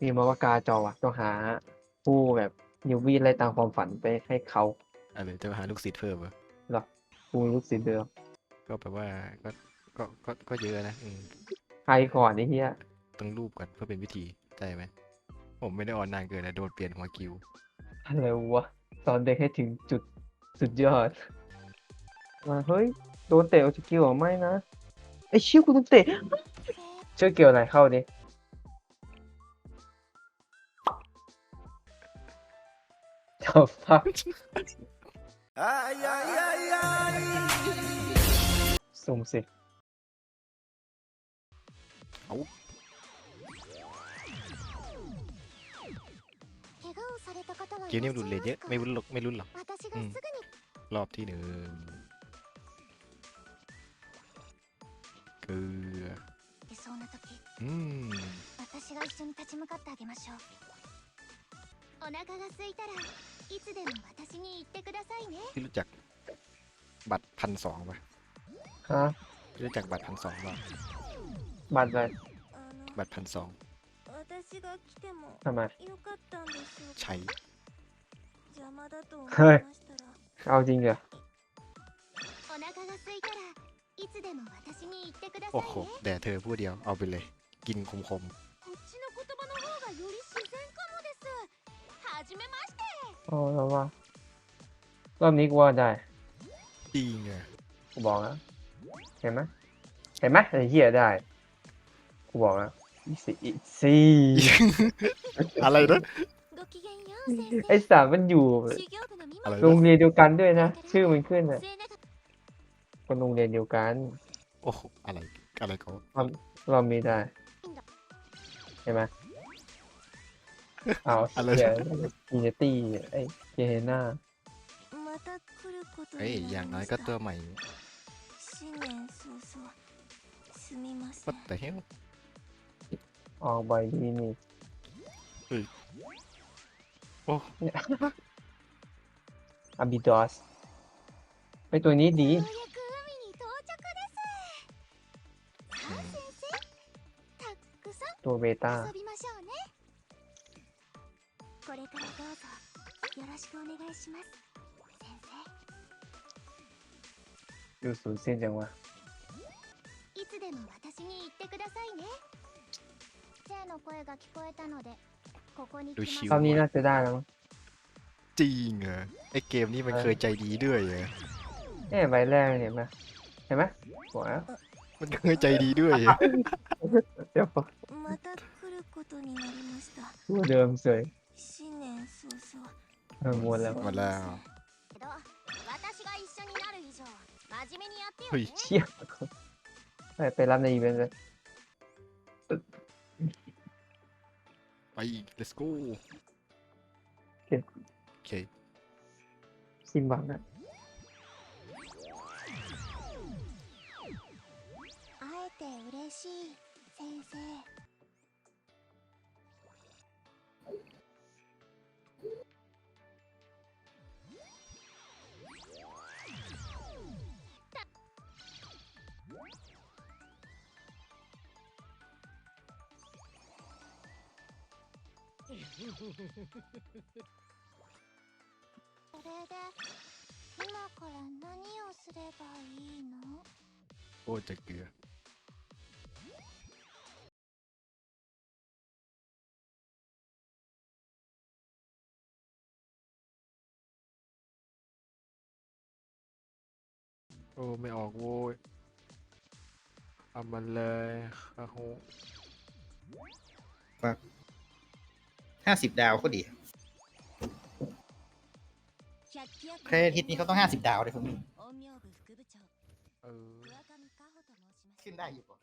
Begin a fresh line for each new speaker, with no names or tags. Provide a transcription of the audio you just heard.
มีมาว่ากาจอว่ะต้องหาผู้แบบนิววีไล่ตามความฝันไปให้เขา
อะไรจะหาลูกศิษย์เพิ่มเหรอ
หรอผู้ลูกศิษย์เดิม
ก็แปลว่าก็ก็ก็ก็เยอะนะอืม
ใครก่อนไอ้เหี้ย
ต้องรูปก่อนเพื่อเป็นวิธีใจไหมผมไม่ได้ออนนานเกินนะโดนเปลี่ยนหัวคิว
อะไรวะสอนเด็กให้ถึงจุดสุดยอดมาเฮ้ยโดนเตะออกจากกิวเหรอไม่นะไอ้ชิวกูโดนเตะเชื่อเกี่ยวอะไรเข้าดิ เจ้าฟักสุ่มสิ
เกมนี้มันรุนเลนเยอะไม่รุนหรอกไม่รุนหรอก
うん
รอบที่หนึ่งเกลือ
いそうな時
อืม
私が一緒に立ち向かってあげましょうお腹が空いたら いつでも私に言ってくださいね
พี่รู้จักบัตรพันสองป่ะ
ฮะ
พี่รู้จักบัตรพันสองป่ะ
บัตรอะไร
あ
บัตรพันสอง
の私が来ても
ทำไม
よかったんでしょう
ใช้
邪魔だと思い
はい
ましたら
เอาจริงเหรอ
お腹が空いたらいつでも私に言ってくださ
โอ้
い
โห
ね
แต่เธอผู้เดียวเอาไปเลย กินคม
こっちの言葉の方がより自然かもですはじめまして
โอ้เรว่ารอบนี้กูว่าได้
ดีไง
กูบอกนะเห็นไหมเห็นไหมไอ้เหี้ยได้กูบอกนะอีสี่อสี่
อะไรนะ
ไอ้สามมันอยู่โรงเรียนเดียวกันด้วยนะชื่อมันขึ้นอะคนโรงเรียนเดียวกัน
โอ้โหอะไรอะไรเขา
เรามีได้เห็นไหม เอา
อะไร
เสีย
อิน
เนตี้ไอ้เจเฮน่า
เฮ้ย อย่างน้อยก็ตัวใหม่ What the hell
ออกบอยดีนี่
โอ้
อาบิดอสไปตัวนี้ดี ตัวเบต้า
これからどうぞよろしくお願いします先生
ดูสูญสิ้นจังวะ
いつでも私に言ってくださいねジェイの声が聞こえたのでここに来
ดู
ま
ชิ
し
ว
รอบนี้
อะ
น่าจะได้แล้วมั้ง
จริงเหรอไอเกมนี้มัน
เออ
เคยใจดีด้วยเหรอ
เอ้ใบแรกเห็นไหมเห็นไหมหัวแล้ว
มันเคยใจดีด้วยเหรอ
เดี๋ยว
また来ることになりました
ตัวเดิมเสย
新年早々
เออหมดแล้ว
หมดแล้ว
けど私が一緒になる以上真面目にやってよ
เฮ้ย
ね
เชี่ยไปไปรับในอีเวนต์เลย
ไป let's go
โอเค
โอเค
ซิมบังนะ
会えて嬉しい それで今から何をすればいいの
โอ้จะเกลือ โอ้ ไม่ออกโว้ย ทำมันเลยคาฮูปัก
ห้าสิบดาวก็ดีเครดิตนี้เขาต้องห้าสิบดาวเลยผม
เขึ้
นได้อยู่ปะ